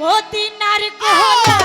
মদিনার কোলা